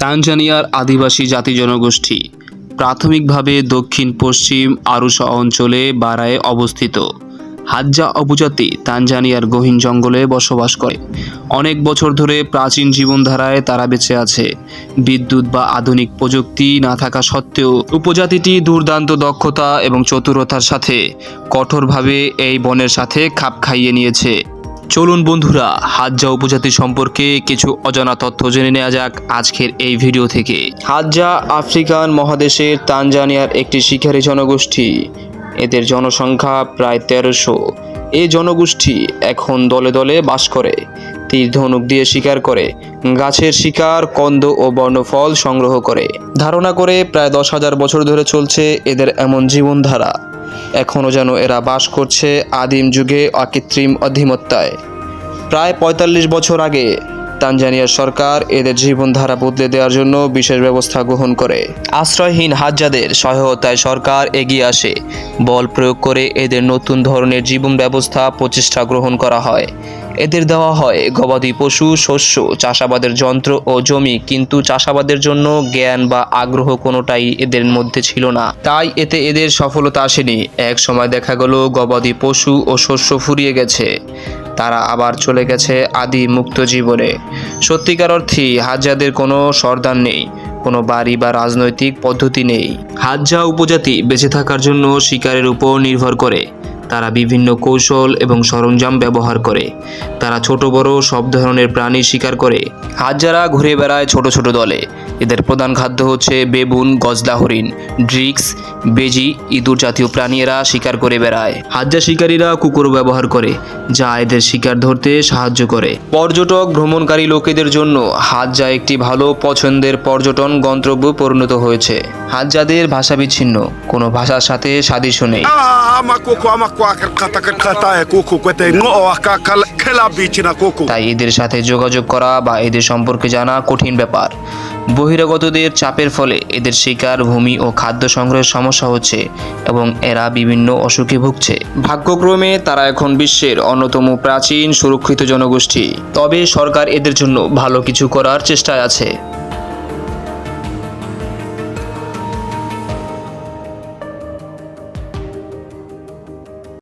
তানজানিয়ার আদিবাসী জাতি জনগোষ্ঠী প্রাথমিকভাবে দক্ষিণ, পশ্চিম আরুসা অঞ্চলে বারায় অবস্থিত। হাজ্জা উপজাতি তানজানিয়ার গহীন জঙ্গলে বসবাস করে। অনেক বছর ধরে প্রাচীন জীবনধারায় তারা বেঁচে আছে। বিদ্যুৎ বা আধুনিক প্রযুক্তি না থাকা সত্ত্বেও উপজাতিটি দুর্দান্ত দক্ষতা এবং চতুরতার সাথে কঠোরভাবে এই বনের সাথে খাপ খাইয়ে নিয়েছে। চলুন বন্ধুরা হাজ্জা উপজাতি সম্পর্কে কিছু অজানা তথ্য জেনে নেওয়া যাক আজকের এই ভিডিও থেকে। হাজ্জা আফ্রিকান মহাদেশের তানজানিয়ার একটি শিকারী জনগোষ্ঠী। এদের জনসংখ্যা প্রায় তেরোশো। এই জনগোষ্ঠী এখন দলে দলে বাস করে, তীর ধনুক দিয়ে শিকার করে, গাছের শিকার, কন্দ ও বর্ণফল সংগ্রহ করে। ধারণা করে প্রায় দশ হাজার বছর ধরে চলছে এদের এমন জীবনধারা। এখনও যেন এরা বাস করছে আদিম যুগে অকৃত্রিম অধিমত্তায়। প্রায় পঁয়তাল্লিশ বছর আগে তানজানিয়ার সরকার এদের জীবনধারা বদলে দেওয়ার জন্য বিশেষ ব্যবস্থা গ্রহণ করে। আশ্রয়হীন হাজ্জাদের সহায়তায় সরকার এগিয়ে আসে। বল প্রয়োগ করে এদের নতুন ধরনের জীবন ব্যবস্থা প্রচেষ্টা গ্রহণ করা হয়। এদের দেওয়া হয়। গবাদি পশু, শস্য, চাষাবাদের যন্ত্র ও জমি। কিন্তু চাষাবাদের জন্য জ্ঞান বা আগ্রহ কোনোটাই এদের মধ্যে ছিল না। তাই এতে এদের সফলতা আসেনি। এক সময় দেখা গেল, গবাদি পশু ও শস্য ফুরিয়ে গেছে। তারা আবার চলে গেছে আদি মুক্ত জীবনে। সত্যিকার অর্থেই হাজ্জাদের কোনো সরদার নেই। কোনো বাড়ি বা রাজনৈতিক পদ্ধতি নেই। হাজ্জা উপজাতি বেঁচে থাকার জন্য শিকারের উপর নির্ভর করে। তারা বিভিন্ন কৌশল এবং সরঞ্জাম ব্যবহার করে। তারা ছোট বড় সব ধরনের প্রাণী শিকার করে। হাজারা ঘুরে বেড়ায় ছোট ছোট দলে, এদের প্রধান খাদ্য হচ্ছে বেবুন গজলা হরিণ, ড্রিক্স, বেজি, ইঁদুর জাতীয় প্রাণী এরা শিকার করে বেড়ায়। হাজ্জা শিকারীরা কুকুর ব্যবহার করে, যা এদের শিকার ধরতে সাহায্য করে। পর্যটক, ভ্রমণকারী লোকেদের জন্য হাজ্জা একটি ভালো পছন্দের পর্যটন গন্তব্য পরিণত হয়েছে। হাজ্জাদের ভাষা বিচ্ছিন্ন। কোনো ভাষার সাথে সাদৃশ্য নেই. তাই এদের সাথে যোগাযোগ করা বা এদের সম্পর্কে জানা কঠিন ব্যাপার। বহিরাগতদের চাপের ফলে এদের শিকার ভূমি ও খাদ্য সংগ্রহের সমস্যা হচ্ছে এবং এরা বিভিন্ন অসুখে ভুগছে। ভাগ্যক্রমে তারা এখন বিশ্বের অন্যতম প্রাচীন সুরক্ষিত জনগোষ্ঠী। তবে সরকার এদের জন্য ভালো কিছু করার চেষ্টায় আছে।